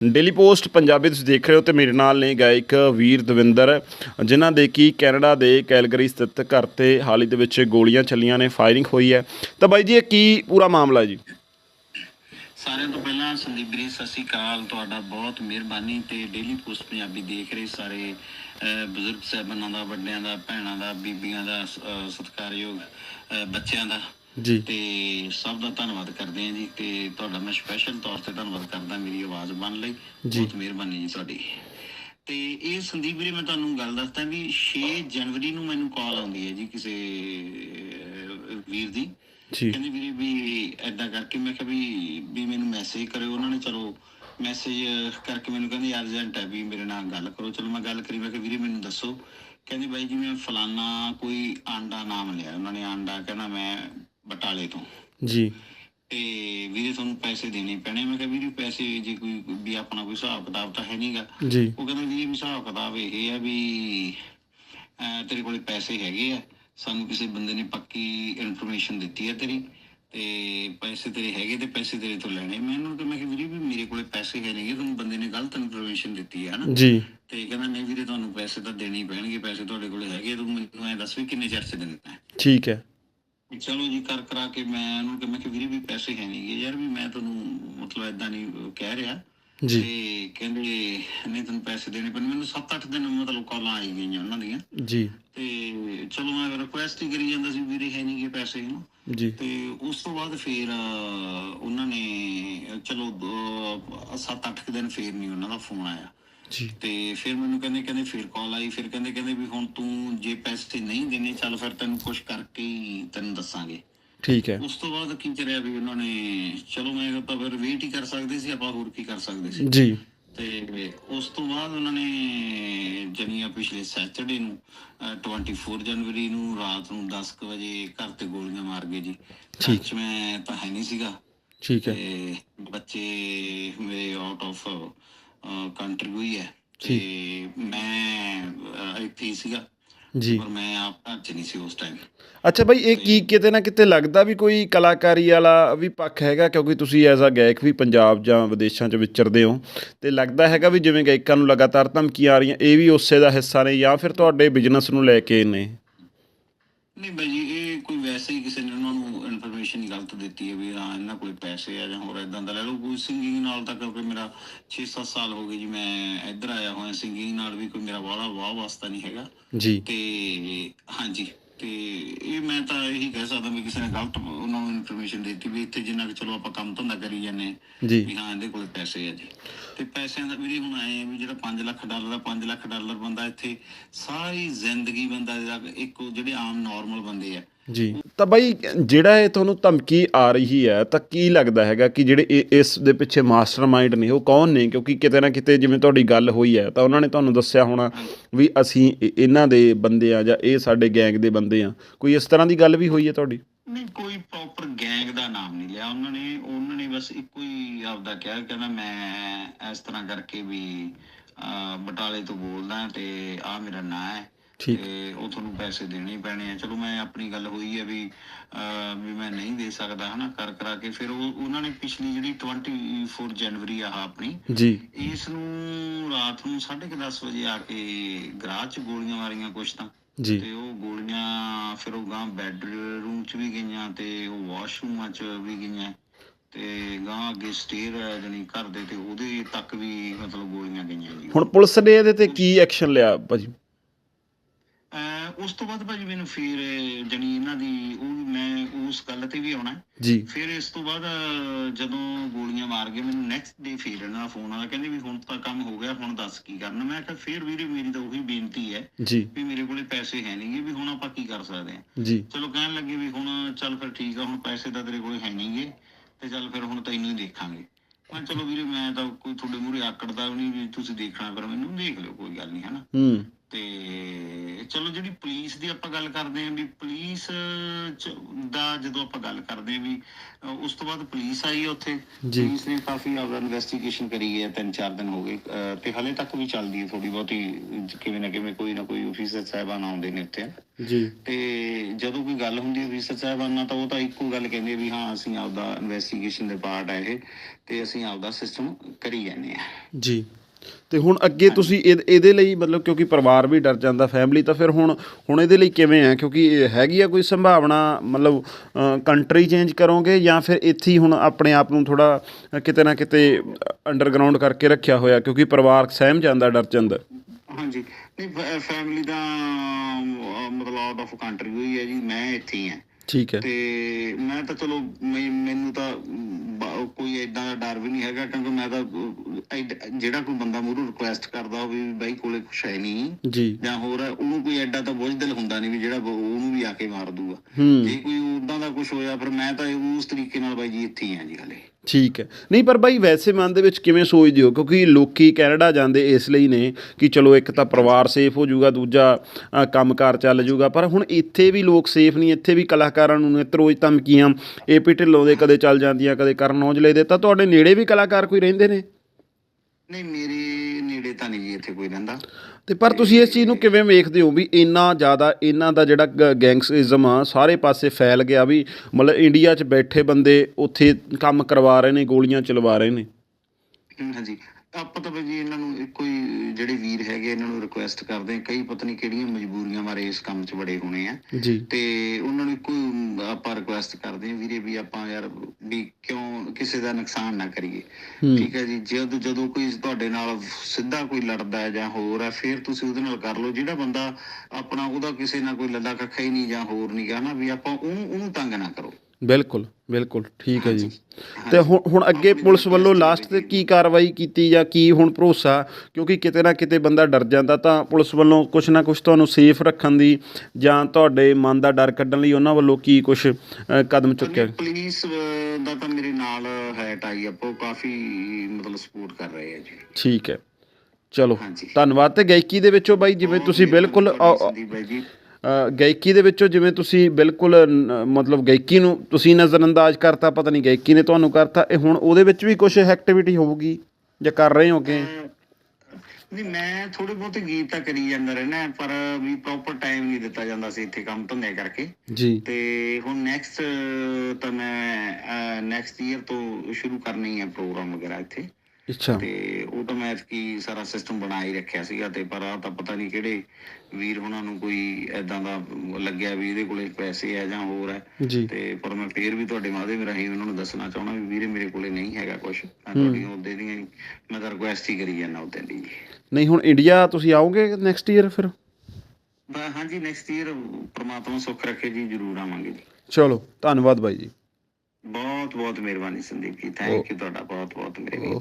Daily post Punjabi ਤੁਸੀਂ ਦੇਖ ਰਹੇ ਹੋ ਤੇ ਮੇਰੇ ਨਾਲ ਨੇ ਗਾਇਕ ਵੀਰ ਦਵਿੰਦਰ, ਜਿਨ੍ਹਾਂ ਦੇ ਕੀ ਕੈਨੇਡਾ ਦੇ ਕੈਲਗਰੀ ਸਥਿਤ ਘਰ ਤੇ ਹਾਲ ਹੀ ਦੇ ਵਿੱਚ ਗੋਲੀਆਂ ਚੱਲੀਆਂ ਨੇ ਫਾਇਰਿੰਗ ਹੋਈ ਹੈ। ਤਾਂ ਬਾਈ ਜੀ, ਇਹ ਕੀ ਪੂਰਾ ਮਾਮਲਾ ਜੀ? ਸਾਰਿਆਂ ਤੋਂ ਪਹਿਲਾਂ ਸੰਦੀਪ ਵੀਰੇ, ਸਤਿ ਸ਼੍ਰੀ ਅਕਾਲ। ਤੁਹਾਡਾ ਬਹੁਤ ਮਿਹਰਬਾਨੀ ਤੇ ਡੇਲੀ ਪੋਸਟ ਪੰਜਾਬੀ ਦੇਖ ਰਹੇ ਸਾਰੇ ਬਜ਼ੁਰਗ ਸਾਹਿਬਾਨਾਂ ਦਾ, ਵੱਡਿਆਂ ਦਾ, ਭੈਣਾਂ ਦਾ, ਬੀਬੀਆਂ ਦਾ ਸਤਿਕਾਰਯੋਗ ਬੱਚਿਆਂ ਦਾ। ਜੀ। ਤੇ ਸਭ ਦਾ ਧੰਨਵਾਦ ਕਰਦੇ ਹਾਂ ਜੀ ਤੇ ਤੁਹਾਡਾ ਮੈਂ ਸਪੈਸ਼ਲ ਤੌਰ ਤੇ ਧੰਨਵਾਦ ਕਰਦਾ ਮੇਰੀ ਆਵਾਜ਼ ਬਣ ਲਈ। ਬਹੁਤ ਮਿਹਰਬਾਨੀ ਜੀ ਤੁਹਾਡੀ। ਤੇ ਇਹ ਸੰਦੀਪ ਵੀਰੇ ਮੈਂ ਤੁਹਾਨੂੰ ਗੱਲ ਦੱਸਦਾ ਵੀ 6 ਜਨਵਰੀ ਨੂੰ ਮੈਨੂੰ ਕਾਲ ਆਉਂਦੀ ਹੈ ਜੀ ਕਿਸੇ ਵੀਰ ਦੀ। ਜੀ। ਕਹਿੰਦੇ ਵੀਰੇ ਵੀ ਐਦਾਂ ਕਰਕੇ ਮੈਂ ਕਿਹਾ ਵੀ ਵੀ ਮੈਨੂੰ ਮੈਸੇਜ ਕਰਿਓ। ਉਹਨਾਂ ਨੇ ਚਲੋ ਮੈਸੇਜ ਕਰਕੇ ਮੈਨੂੰ ਕਹਿੰਦੇ ਅਰਜੈਂਟ ਹੈ ਵੀ ਮੇਰੇ ਨਾਲ ਗੱਲ ਕਰੋ। ਚਲੋ ਮੈਂ ਗੱਲ ਕਰੀ ਮੈਂ ਕਿਹਾ ਵੀਰੇ ਮੈਨੂੰ ਦੱਸੋ। ਕਹਿੰਦੇ ਬਾਈ ਜੀ ਮੈਂ ਫਲਾਨਾ ਕੋਈ ਆਂਡਾ ਨਾਮ ਲਿਆ। ਉਹਨਾਂ ਨੇ ਆਂਡਾ ਕਹਿੰਦਾ ਮੈਂ ਬਟਾਲੇ ਤੋਂ। ਜੀ। ਤੇ ਵੀਰੇ ਤੁਹਾਨੂੰ ਪੈਸੇ ਦੇਣੇ ਪੈਣੇ ਮੈਂ ਕਿਹਾ ਵੀਰੇ ਪੈਸੇ ਜੇ ਕੋਈ ਵੀ ਆਪਣਾ ਕੋਈ ਹਿਸਾਬ ਕਿਤਾਬ ਤਾਂ ਹੈ ਨਹੀਂਗਾ ਜੀ। ਉਹ ਕਹਿੰਦਾ ਵੀਰੇ ਵੀ ਹਿਸਾਬ ਕਿਤਾਬ ਇਹ ਹੈ ਵੀ ਤੇਰੇ ਕੋਲੇ ਪੈਸੇ ਹੈਗੇ ਆ। ਸਾਨੂੰ ਕਿਸੇ ਬੰਦੇ ਨੇ ਪੱਕੀ ਇਨਫੋਰਮੇਸ਼ਨ ਦਿੱਤੀ ਹੈ ਤੇਰੀ। ਤੇ ਪੈਸੇ ਤੇਰੇ ਹੈਗੇ ਤੇ ਪੈਸੇ ਤੇਰੇ ਤੋਂ ਲੈਣੇ। ਮੈਂ ਉਹਨੂੰ ਕਿਹਾ ਮੈਂ ਕਿ ਵੀਰੇ ਵੀ ਮੇਰੇ ਕੋਲੇ ਪੈਸੇ ਹੈ ਨਹੀਂਗੇ ਤੁਹਾਨੂੰ ਬੰਦੇ ਨੇ ਗਲਤ ਇਨਫੋਰਮੇਸ਼ਨ ਦਿੱਤੀ ਹੈ ਹਨਾ ਜੀ। ਤੇ ਕਹਿੰਦਾ ਨਹੀਂ ਵੀਰੇ ਤੁਹਾਨੂੰ ਪੈਸੇ ਤਾਂ ਦੇਣੇ ਹੀ ਪੈਣਗੇ ਪੈਸੇ ਤੁਹਾਡੇ ਕੋਲੇ ਹੈਗੇ ਤੂੰ ਮੈਨੂੰ ਐ ਦੱਸ ਵੀ ਕਿੰਨੇ ਚਿਰ ਚ ਦੇਣਾ ਹੈ। ਠੀਕ ਹੈ। ਚਲੋ ਜੀ ਕਰ ਕਰਾ ਕੇ ਮੈਂ ਉਹਨੂੰ ਕਿਹਾ ਮੈਂ ਕਿ ਵੀਰੇ ਵੀ ਪੈਸੇ ਹੈ ਨਹੀਂਗੇ ਯਾਰ ਵੀ ਮੈਂ ਤੁਹਾਨੂੰ ਮਤਲਬ ਇਦਾਂ ਨਹੀਂ ਕਹਿ ਰਿਹਾ। ਜੀ। ਤੇ ਕਹਿੰਦੇ ਨਹੀਂ ਤੁਹਾਨੂੰ ਪੈਸੇ ਦੇਣੇ ਪੈਣੇ। ਮੈਨੂੰ 7-8 ਦਿਨ ਮਤਲਬ ਕਾਲਾਂ ਆਈ ਗਈਆਂ ਉਹਨਾਂ ਦੀਆਂ। ਜੀ। ਤੇ ਚਲੋ ਮੈਂ ਰਿਕੁਐਸਟ ਹੀ ਕਰੀ ਜਾਂਦਾ ਸੀ ਵੀਰੇ ਹੈ ਨਹੀਂਗੇ ਪੈਸੇ ਹਨਾ ਜੀ। ਤੇ ਉਸ ਤੋਂ ਬਾਅਦ ਫਿਰ ਉਹਨਾਂ ਨੇ ਚਲੋ 7-8 ਦਿਨ ਫੇਰ ਨਹੀਂ ਉਹਨਾਂ ਦਾ ਫੋਨ ਆਇਆ। ਤੇ ਫਿਰ ਮੈਨੂੰ ਕਹਿੰਦੇ ਕਹਿੰਦੇ ਫਿਰ ਕਾਲ ਆਈ ਫਿਰ ਕਹਿੰਦੇ ਕਹਿੰਦੇ ਵੀ ਹੁਣ ਤੂੰ ਜੇ ਪੈਸੇ ਨਹੀਂ ਦੇਣੇ ਚੱਲ ਫਿਰ ਤੈਨੂੰ ਕੁਝ ਕਰਕੇ ਹੀ ਤੈਨੂੰ ਦੱਸਾਂਗੇ। ਠੀਕ ਹੈ। ਉਸ ਤੋਂ ਬਾਅਦ ਕੀ ਕਰਿਆ ਵੀ ਉਹਨਾਂ ਨੇ ਚਲੋ ਮੈਂ ਤਾਂ ਫਿਰ ਵੇਟ ਹੀ ਕਰ ਸਕਦੇ ਸੀ ਆਪਾਂ ਹੋਰ ਕੀ ਕਰ ਸਕਦੇ ਸੀ। ਜੀ। ਤੇ ਉਸ ਤੋਂ ਬਾਅਦ ਉਹਨਾਂ ਨੇ ਜਨੀਆ ਪਿਛਲੇ ਸੈਟਰਡੇ ਨੂੰ ਅਹ, 24 ਜਨਵਰੀ ਨੂੰ ਰਾਤ ਨੂੰ 10 ਕੁ ਵਜੇ ਘਰ ਤੇ ਗੋਲੀਆਂ ਮਾਰ ਗਏ ਜੀ। 'ਚ ਮੈਂ ਤਾਂ ਹੈ ਨਹੀਂ ਸੀਗਾ। ਠੀਕ ਹੈ। ਬੱਚੇ ਮੇਰੇ ਆਊਟ ਆਫ ਕੰਟਰੀ ਹੋਈ ਹੈ ਤੇ ਮੈਂ ਇੱਥੇ ਸੀਗਾ। ਜੀ। ਪਰ ਮੈਂ ਆਪ ਘਰ ਨਹੀਂ ਸੀ ਉਸ ਟਾਈਮ ਅੱਛਾ ਬਾਈ ਇਹ ਕੀ ਕਿਤੇ ਨਾ ਕਿਤੇ ਲੱਗਦਾ ਵੀ ਕੋਈ ਕਲਾਕਾਰੀ ਵਾਲਾ ਵੀ ਪੱਖ ਹੈਗਾ? ਕਿਉਂਕਿ ਤੁਸੀਂ ਐਜ਼ ਅ ਗਾਇਕ ਵੀ ਪੰਜਾਬ ਜਾਂ ਵਿਦੇਸ਼ਾਂ 'ਚ ਵਿਚਰਦੇ ਹੋ। ਤੇ ਲੱਗਦਾ ਹੈਗਾ ਵੀ ਜਿਵੇਂ ਗਾਇਕਾਂ ਨੂੰ ਲਗਾਤਾਰ ਧਮਕੀਆਂ ਆ ਰਹੀਆਂ ਇਹ ਵੀ ਉਸੇ ਦਾ ਹਿੱਸਾ ਨੇ ਜਾਂ ਫਿਰ ਤੁਹਾਡੇ ਬਿਜ਼ਨਸ ਨੂੰ ਲੈ ਕੇ ਨੇ? ਨਹੀਂ ਬਾਈ ਜੀ ਇਹ ਕੋਈ ਵੈਸੇ ਹੀ ਕਿਸੇ ਨੇ ਉਹਨਾਂ ਨੂੰ ਇਨਫੋਰਮੇਸ਼ਨ ਗਲਤ ਦਿੱਤੀ ਹੈ ਵੀ ਹਾਂ ਇਹਨਾਂ ਕੋਲ ਪੈਸੇ ਆ ਜਾਂ ਹੋਰ ਇਦਾਂ ਦਾ ਲੈ ਲਓ। ਕੋਈ ਸਿੰਗਿੰਗ ਨਾਲ ਤਾਂ ਕਿਉਂਕਿ ਮੇਰਾ 6-7 ਸਾਲ ਹੋ ਗਏ ਜੀ ਮੈਂ ਇੱਧਰ ਆਇਆ ਹੋਇਆ ਸਿੰਗਿੰਗ ਨਾਲ ਵੀ ਕੋਈ ਮੇਰਾ ਵਾਲਾ ਵਾਹ ਵਾਸਤਾ ਨਹੀਂ ਹੈਗਾ। ਜੀ। ਤੇ ਹਾਂਜੀ। ਤੇ ਇਹ ਮੈਂ ਤਾਂ ਇਹੀ ਕਹਿ ਸਕਦਾ ਵੀ ਕਿਸੇ ਨੇ ਗਲਤ ਉਹਨਾਂ ਨੂੰ ਇਨਫੋਰਮੇਸ਼ਨ ਦਿੱਤੀ ਵੀ ਇੱਥੇ ਜਿੰਨਾ ਕਿ ਚਲੋ ਆਪਾਂ ਕੰਮ ਧੰਦਾ ਕਰੀ ਜਾਂਦੇ ਜੀ। ਵੀ ਹਾਂ ਇਹਦੇ ਕੋਲ ਪੈਸੇ ਆ ਜੀ। ਤੇ ਪੈਸਿਆਂ ਦਾ ਵੀਰੇ ਹੁਣ ਆਏ ਵੀ ਜਿਹੜਾ 5 ਲੱਖ ਡਾਲਰ ਦਾ 5 ਲੱਖ ਡਾਲਰ ਬੰਦਾ ਇੱਥੇ ਸਾਰੀ ਜ਼ਿੰਦਗੀ ਬੰਦਾ ਜਿਹੜਾ ਇੱਕ ਜਿਹੜੇ ਆਮ ਨਾਰਮਲ ਬੰਦੇ ਆ ਜੀ। ਤਾਂ ਬਾਈ ਜਿਹੜਾ ਇਹ ਤੁਹਾਨੂੰ ਧਮਕੀ ਆ ਰਹੀ ਹੈ ਤਾਂ ਕੀ ਲੱਗਦਾ ਹੈਗਾ ਕਿ ਜਿਹੜੇ ਇਸ ਦੇ ਪਿੱਛੇ ਮਾਸਟਰਮਾਈਂਡ ਨੇ ਉਹ ਕੌਣ ਨੇ? ਕਿਉਂਕਿ ਕਿਤੇ ਨਾ ਕਿਤੇ ਜਿਵੇਂ ਤੁਹਾਡੀ ਗੱਲ ਹੋਈ ਹੈ ਤਾਂ ਉਹਨਾਂ ਨੇ ਤੁਹਾਨੂੰ ਦੱਸਿਆ ਹੋਣਾ ਵੀ ਅਸੀਂ ਇਹਨਾਂ ਦੇ ਬੰਦੇ ਆ ਜਾਂ ਇਹ ਸਾਡੇ ਗੈਂਗ ਦੇ ਬੰਦੇ ਆ। ਕੋਈ ਇਸ ਤਰ੍ਹਾਂ ਦੀ ਗੱਲ ਵੀ ਹੋਈ ਹੈ ਤੁਹਾਡੀ? ਨਹੀਂ ਕੋਈ ਪ੍ਰੋਪਰ ਗੈਂਗ ਦਾ ਨਾਮ ਨਹੀਂ ਲਿਆ ਉਹਨਾਂ ਨੇ। ਉਹਨਾਂ ਨੇ ਬਸ ਇੱਕੋ ਹੀ ਆਪਦਾ ਕਿਹਾ ਕਹਿੰਦਾ ਮੈਂ ਇਸ ਤਰ੍ਹਾਂ ਕਰਕੇ ਵੀ ਬਟਾਲੇ ਤੋਂ ਬੋਲਦਾ ਤੇ ਆ ਮੇਰਾ ਨਾਂ ਹੈ। ਠੀਕ। ਤੇ ਉਹ ਤੁਹਾਨੂੰ ਪੈਸੇ ਦੇਣੇ ਹੀ ਪੈਣੇ ਆ। ਚਲੋ ਮੈਂ ਆਪਣੀ ਗੱਲ ਹੋਈ ਹੈ ਵੀ ਅਹ, ਵੀ ਮੈਂ ਨਹੀਂ ਦੇ ਸਕਦਾ ਹਨਾ ਕਰ ਕਰਾ ਕੇ। ਫਿਰ ਉਹ ਉਹਨਾਂ ਨੇ ਪਿਛਲੀ ਜਿਹੜੀ 24 ਜਨਵਰੀ ਆ ਆਪਣੀ ਜੀ। ਇਸ ਨੂੰ ਰਾਤ ਨੂੰ 10:30 ਵਜੇ ਆ ਕੇ ਗਰਾਜ 'ਚ ਗੋਲੀਆਂ ਮਾਰੀਆਂ ਕੁਛ ਤਾਂ। ਜੀ। ਤੇ ਉਹ ਗੋਲੀਆਂ ਫਿਰ ਉਹ ਗਾਂ ਬੈੱਡਰੂਮ ਚ ਵੀ ਗਈਆਂ ਤੇ ਉਹ ਵਾਸ਼ਰੂਮਾਂ ਚ ਵੀ ਗਈਆਂ। ਤੇ ਗਾਂ ਅੱਗੇ ਸਟੇਅਰ ਜਣੀ ਘਰ ਦੇ ਤੇ ਉਹਦੇ ਤੱਕ ਵੀ ਮਤਲਬ ਗੋਲੀਆਂ ਗਈਆਂ ਜੀ। ਹੁਣ ਪੁਲਿਸ ਨੇ ਇਹਦੇ ਤੇ ਕੀ ਐਕਸ਼ਨ ਲਿਆ ਭਾਜੀ? ਉਸ ਤੋਂ ਬਾਅਦ ਭਾਜੀ ਮੈਨੂੰ ਫਿਰ ਜਣੀ ਇਹਨਾਂ ਦੀ ਉਹ ਮੈਂ ਉਸ ਗੱਲ ਤੇ ਵੀ ਆਉਣਾ। ਜੀ। ਫਿਰ ਇਸ ਤੋਂ ਬਾਅਦ ਜਦੋਂ ਗੋਲੀਆਂ ਮਾਰ ਗਏ ਮੈਨੂੰ ਨੈਕਸਟ ਡੇ ਫਿਰ ਇਹਨਾਂ ਦਾ ਫੋਨ ਆਇਆ। ਕਹਿੰਦੇ ਵੀ ਹੁਣ ਤਾਂ ਕੰਮ ਹੋ ਗਿਆ ਹੁਣ ਦੱਸ ਕੀ ਕਰਨਾ। ਮੈਂ ਕਿਹਾ ਫਿਰ ਵੀਰੇ ਮੇਰੀ ਤਾਂ ਉਹੀ ਬੇਨਤੀ ਹੈ ਜੀ। ਵੀ ਮੇਰੇ ਕੋਲੇ ਪੈਸੇ ਹੈ ਨਹੀਂਗੇ ਵੀ ਹੁਣ ਆਪਾਂ ਕੀ ਕਰ ਸਕਦੇ ਹਾਂ। ਜੀ। ਚਲੋ ਕਹਿਣ ਲੱਗੇ ਵੀ ਹੁਣ ਚੱਲ ਫਿਰ ਠੀਕ ਆ ਹੁਣ ਪੈਸੇ ਤਾਂ ਤੇਰੇ ਕੋਲ ਹੈ ਨਹੀਂਗੇ ਤੇ ਚੱਲ ਫਿਰ ਹੁਣ ਤੈਨੂੰ ਹੀ ਦੇਖਾਂਗੇ। ਮੈਂ ਚਲੋ ਵੀਰੇ ਮੈਂ ਤਾਂ ਕੋਈ ਤੁਹਾਡੇ ਮੂਹਰੇ ਆਕੜਦਾ ਨਹੀਂ ਵੀ ਤੁਸੀਂ ਦੇਖਣਾ ਫਿਰ ਮੈਨੂੰ ਦੇਖ ਲਿਓ ਕੋਈ ਗੱਲ ਨਹੀਂ ਹਨਾ ਹੂੰ। ਤੇ ਚਲੋ ਜਿਹੜੀ ਪੁਲਿਸ ਦੀ ਆਪਾਂ ਗੱਲ ਕਰਦੇ ਆਂ ਵੀ ਪੁਲਿਸ ਦਾ ਜਦੋਂ ਆਪਾਂ ਗੱਲ ਕਰਦੇ ਆਂ ਵੀ ਉਸ ਤੋਂ ਬਾਅਦ ਪੁਲਿਸ ਆਈ ਉੱਥੇ। ਪੁਲਿਸ ਨੇ ਕਾਫੀ ਆਪਦਾ ਇਨਵੈਸਟੀਗੇਸ਼ਨ ਕਰੀ ਹੈ ਤਿੰਨ ਚਾਰ ਦਿਨ ਹੋ ਗਏ। ਤੇ ਹਲੇ ਤੱਕ ਵੀ ਚੱਲਦੀ ਹੈ ਥੋੜੀ ਬਹੁਤੀ ਕਿਵੇਂ ਨਾ ਕਿਵੇਂ ਕੋਈ ਨਾ ਕੋਈ ਅਫੀਸਰ ਸਾਹਿਬਾਨ ਆਉਂਦੇ ਨੇ ਉੱਥੇ। ਜੀ। ਤੇ ਜਦੋਂ ਕੋਈ ਗੱਲ ਹੁੰਦੀ ਹੈ ਅਫੀਸਰ ਸਾਹਿਬਾਨਾਂ ਤਾਂ ਉਹ ਤਾਂ ਇੱਕੋ ਗੱਲ ਕਹਿੰਦੇ ਵੀ ਹਾਂ ਅਸੀਂ ਆਪਦਾ ਇਨਵੈਸਟੀਗੇਸ਼ਨ ਦੇ ਪਾਰਟ ਇਹ ਤੇ ਅਸੀਂ ਆਪਦਾ ਸਿਸਟਮ ਕਰੀ ਜਾਂਦੇ ਆ ਜੀ। ਤੇ ਹੁਣ ਅੱਗੇ ਤੁਸੀਂ ਇਹ- ਇਹਦੇ ਲਈ ਮਤਲਬ ਕਿਉਂਕਿ ਪਰਿਵਾਰ ਵੀ ਡਰ ਜਾਂਦਾ ਫੈਮਿਲੀ ਤਾਂ ਫਿਰ ਹੁਣ ਹੁਣ ਇਹਦੇ ਲਈ ਕਿਵੇਂ ਹੈ ਕਿਉਂਕਿ ਇਹ ਹੈਗੀ ਆ ਕੋਈ ਸੰਭਾਵਨਾ ਮਤਲਬ ਕੰਟਰੀ ਚੇਂਜ ਕਰੋਗੇ ਜਾਂ ਫਿਰ ਇੱਥੇ ਹੀ ਹੁਣ ਆਪਣੇ ਆਪ ਨੂੰ ਥੋੜਾ ਕਿਤੇ ਨਾ ਕਿਤੇ ਅੰਡਰਗਰਾਉਂਡ ਕਰਕੇ ਰੱਖਿਆ ਹੋਇਆ? ਕਿਉਂਕਿ ਪਰਿਵਾਰ ਸਹਿਮ ਜਾਂਦਾ ਡਰ ਜਾਂਦਾ। ਹਾਂਜੀ। ਨਹੀਂ ਫੈਮਿਲੀ ਦਾ ਅਮ, ਮਤਲਬ ਆਊਟ ਆਫ ਕੰਟਰੀ ਹੋਈ ਹੈ ਜੀ ਮੈਂ ਇੱਥੇ ਹੀ ਹਾਂ। ਠੀਕ ਹੈ। ਤੇ ਮੈਂ ਤਾਂ ਚਲੋ ਮੈਂ- ਮੈਨੂੰ ਤਾਂ ਅਮ, ਕੋਈ ਏਦਾਂ ਦਾ ਡਰ ਵੀ ਨਹੀਂ ਹੈਗਾ ਕਿਉਂਕਿ ਮੈਂ ਤਾਂ ਐਡ- ਜਿਹੜਾ ਕੋਈ ਬੰਦਾ ਮੂਹਰੋਂ ਰਿਕੁਐਸਟ ਕਰਦਾ ਹੋਵੇ ਵੀ ਬਾਈ ਕੋਲੇ ਕੁਛ ਹੈ ਨਹੀਂ ਜੀ। ਜਾਂ ਹੋਰ ਉਹਨੂੰ ਕੋਈ ਐਡਾ ਤਾਂ ਬੁਝਦਿਲ ਹੁੰਦਾ ਨਹੀਂ ਵੀ ਜਿਹੜਾ ਉਹਨੂੰ ਵੀ ਆ ਕੇ ਮਾਰ ਦੂਗਾ। ਜੇ ਕੋਈ ਉਦਾਂ ਦਾ ਕੁਝ ਹੋਇਆ ਫਿਰ ਮੈਂ ਤਾਂ ਉਸ ਤਰੀਕੇ ਨਾਲ ਬਾਈ ਜੀ ਇੱਥੇ ਹੀ ਆ ਜੀ ਹਲੇ। ਠੀਕ ਹੈ। ਨਹੀਂ ਪਰ ਬਾਈ ਵੈਸੇ ਮਨ ਦੇ ਵਿੱਚ ਕਿਵੇਂ ਸੋਚਦੇ ਹੋ? ਕਿਉਂਕਿ ਲੋਕੀ ਕੈਨੇਡਾ ਜਾਂਦੇ ਇਸ ਲਈ ਨੇ ਕਿ ਚਲੋ ਇੱਕ ਤਾਂ ਪਰਿਵਾਰ ਸੇਫ ਹੋ ਜਾਊਗਾ ਦੂਜਾ ਅ, ਕੰਮਕਾਰ ਚੱਲ ਜਾਊਗਾ। ਪਰ ਹੁਣ ਇੱਥੇ ਵੀ ਲੋਕ ਸੇਫ ਨਹੀਂ ਇੱਥੇ ਵੀ ਕਲਾਕਾਰਾਂ ਨੂੰ ਨਿੱਤ ਰੋਜ਼ ਧਮਕੀਆਂ ਏਪੀ ਢਿੱਲੋਂ ਦੇ ਕਦੇ ਚੱਲ ਜਾਂਦੀਆਂ ਕਦੇ ਕਰਨ ਔਜਲੇ ਦੇ ਤਾਂ ਤੁਹਾਡੇ ਨੇੜੇ ਵੀ ਕਲਾਕਾਰ ਕੋਈ ਰਹਿੰਦੇ ਨੇ? ਨਹੀਂ ਮੇਰੇ ਨੇੜੇ ਤਾਂ ਨਹੀਂ ਜੀ ਇੱਥੇ ਕੋਈ ਰਹਿੰਦਾ। ਤੇ ਪਰ ਤੁਸੀਂ ਇਸ ਚੀਜ਼ ਨੂੰ ਕਿਵੇਂ ਵੇਖਦੇ ਹੋ ਵੀ ਇੰਨਾ ਜ਼ਿਆਦਾ ਇਹਨਾਂ ਦਾ ਜਿਹੜਾ ਗੈਂਗਸਟਰਿਜ਼ਮ ਆ ਸਾਰੇ ਪਾਸੇ ਫੈਲ ਗਿਆ ਵੀ ਮਤਲਬ ਇੰਡੀਆ 'ਚ ਬੈਠੇ ਬੰਦੇ ਉੱਥੇ ਕੰਮ ਕਰਵਾ ਰਹੇ ਨੇ ਗੋਲੀਆਂ ਚਲਵਾ ਰਹੇ ਨੇ? ਹਾਂਜੀ। ਆਪਾਂ ਤਾਂ ਬਈ ਜੀ ਇਹਨਾਂ ਨੂੰ ਹੀ ਜਿਹੜੇ ਵੀਰ ਹੈਗੇ ਇਹਨਾਂ ਨੂੰ ਰਿਕੁਐਸਟ ਕਰਦੇ ਹਾਂ। ਕਈ ਪਤਾ ਨਹੀਂ ਕਿਹੜੀਆਂ ਮਜਬੂਰੀਆਂ ਮਾਰੇ ਇਸ ਕੰਮ 'ਚ ਬੜੇ ਹੋਣੇ ਆ। ਤੇ ਉਹਨਾਂ ਨੂੰ ਹੀ ਆਪਾਂ ਰਿਕੁਐਸਟ ਕਰਦੇ ਹਾਂ ਵੀਰੇ ਵੀ ਆਪਾਂ ਯਾਰ ਵੀ ਕਿਉਂ ਕਿਸੇ ਦਾ ਨੁਕਸਾਨ ਨਾ ਕਰੀਏ। ਠੀਕ ਹੈ ਜੀ। ਜਦ ਜਦੋਂ ਕੋਈ ਤੁਹਾਡੇ ਨਾਲ ਸਿੱਧਾ ਕੋਈ ਲੜਦਾ ਹੈ ਜਾਂ ਹੋਰ ਹੈ ਫਿਰ ਤੁਸੀਂ ਉਹਦੇ ਨਾਲ ਕਰ ਲਓ। ਜਿਹੜਾ ਬੰਦਾ ਆਪਣਾ ਉਹਦਾ ਕਿਸੇ ਨਾਲ ਕੋਈ ਲੱਲਾ ਕੱਖਾ ਹੀ ਨਹੀਂ ਜਾਂ ਹੋਰ ਨਹੀਂ ਗਾ ਨਾ ਵੀ ਆਪਾਂ ਉਹਨੂੰ ਉਹਨੂੰ ਤੰਗ ਨਾ ਕਰੋ। ਬਿਲਕੁਲ ਬਿਲਕੁਲ ਠੀਕ ਹੈ ਜੀ। ਤੇ ਹੁਣ ਹੁਣ ਅੱਗੇ ਪੁਲਿਸ ਵੱਲੋਂ ਲਾਸਟ ਤੇ ਕੀ ਕਾਰਵਾਈ ਕੀਤੀ ਜਾਂ ਕੀ ਹੁਣ ਭਰੋਸਾ? ਕਿਉਂਕਿ ਕਿਤੇ ਨਾ ਕਿਤੇ ਬੰਦਾ ਡਰ ਜਾਂਦਾ ਤਾਂ ਪੁਲਿਸ ਵੱਲੋਂ ਕੁਛ ਨਾ ਕੁਛ ਤੁਹਾਨੂੰ ਸੇਫ ਰੱਖਣ ਦੀ ਜਾਂ ਤੁਹਾਡੇ ਮਨ ਦਾ ਡਰ ਕੱਢਣ ਲਈ ਉਹਨਾਂ ਵੱਲੋਂ ਕੀ ਕੁਛ ਕਦਮ ਚੁੱਕਿਆ? ਪੁਲਿਸ ਦਾ ਤਾਂ ਮੇਰੇ ਨਾਲ ਹੈ ਟਾਈ ਅਪ ਉਹ ਕਾਫੀ ਮਤਲਬ ਸਪੋਰਟ ਕਰ ਰਹੇ ਆ ਜੀ। ਠੀਕ ਹੈ। ਚਲੋ। ਧੰਨਵਾਦ ਤੇ ਗਾਇਕੀ ਦੇ ਵਿੱਚੋਂ ਬਾਈ ਜਿਵੇਂ ਤੁਸੀਂ ਬਿਲਕੁਲ ਗਾਇਕੀ ਦੇ ਵਿੱਚੋਂ ਜਿਵੇਂ ਤੁਸੀਂ ਬਿਲਕੁਲ ਮਤਲਬ ਗਾਇਕੀ ਨੂੰ ਤੁਸੀਂ ਨਜ਼ਰਅੰਦਾਜ਼ ਕਰਤਾ ਪਤਾ ਨਹੀਂ ਗਾਇਕੀ ਨੇ ਤੁਹਾਨੂੰ ਕਰਤਾ ਇਹ ਹੁਣ ਉਹਦੇ ਵਿੱਚ ਵੀ ਕੁਝ ਐਕਟੀਵਿਟੀ ਹੋਊਗੀ? ਜਾਂ ਕਰ ਰਹੇ ਹੋਗੇ ਨਹੀਂ ਮੈਂ ਥੋੜੇ ਬਹੁਤੇ ਗੀਤ ਤਾਂ ਕਰੀ ਜਾਂਦਾ ਰਹਿਣਾ ਪਰ ਵੀ ਪ੍ਰੋਪਰ ਟਾਈਮ ਨਹੀਂ ਦਿੱਤਾ ਜਾਂਦਾ ਸੀ ਇੱਥੇ ਕੰਮ ਧੰਦੇ ਕਰਕੇ। ਜੀ। ਤੇ ਹੁਣ ਨੈਕਸਟ ਤਾਂ ਮੈਂ ਨੈਕਸਟ ਈਅਰ ਤੋਂ ਸ਼ੁਰੂ ਕਰਨੀ ਹੈ ਪ੍ਰੋਗਰਾਮ ਵਗੈਰਾ ਇੱਥੇ। ਅੱਛਾ। ਤੇ ਉਹ ਤਾਂ ਮੈਂ ਕੀ ਸਾਰਾ ਸਿਸਟਮ ਬਣਾ ਹੀ ਰੱਖਿਆ ਸੀਗਾ ਤੇ ਪਰ ਆ ਤਾਂ ਪਤਾ ਨਹੀਂ ਕਿਹੜੇ ਵੀਰ ਉਹਨਾਂ ਨੂੰ ਕੋਈ ਐਦਾਂ ਦਾ ਲੱਗਿਆ ਵੀ ਇਹਦੇ ਕੋਲੇ ਪੈਸੇ ਆ ਜਾਂ ਹੋਰ ਹੈ ਤੇ ਪਰ ਮੈਂ ਫੇਰ ਵੀ ਤੁਹਾਡੇ ਮਾਧਿਅਮ ਰਾਹੀਂ ਉਹਨਾਂ ਨੂੰ ਦੱਸਣਾ ਚਾਹਣਾ ਵੀ ਵੀਰੇ ਮੇਰੇ ਕੋਲੇ ਨਹੀਂ ਹੈਗਾ ਕੁਝ ਮੈਂ ਤੁਹਾਡੀਆਂ ਉਹਦੇ ਦੀਆਂ ਮੈਂ ਤਾਂ ਰਿਕੁਐਸਟ ਹੀ ਕਰੀ ਜਾਂਦਾ ਉਹਦੇ ਦੀ ਨਹੀਂ ਹੁਣ ਇੰਡੀਆ ਤੁਸੀਂ ਆਓਗੇ ਨੈਕਸਟ ਈਅਰ ਫਿਰ? ਹਾਂਜੀ ਨੈਕਸਟ ਈਅਰ ਪ੍ਰਮਾਤਮਾ ਸੁੱਖ ਰੱਖੇ ਜੀ ਜਰੂਰ ਆਵਾਂਗੇ ਜੀ। ਚਲੋ ਧੰਨਵਾਦ ਬਾਈ ਜੀ। ਬਹੁਤ ਬਹੁਤ ਮਿਹਰਬਾਨੀ ਸੰਦੀਪ ਜੀ। ਥੈਂਕ ਯੂ ਤੁਹਾਡਾ। ਬਹੁਤ ਬਹੁਤ ਮੇਰੇ ਵੀਰ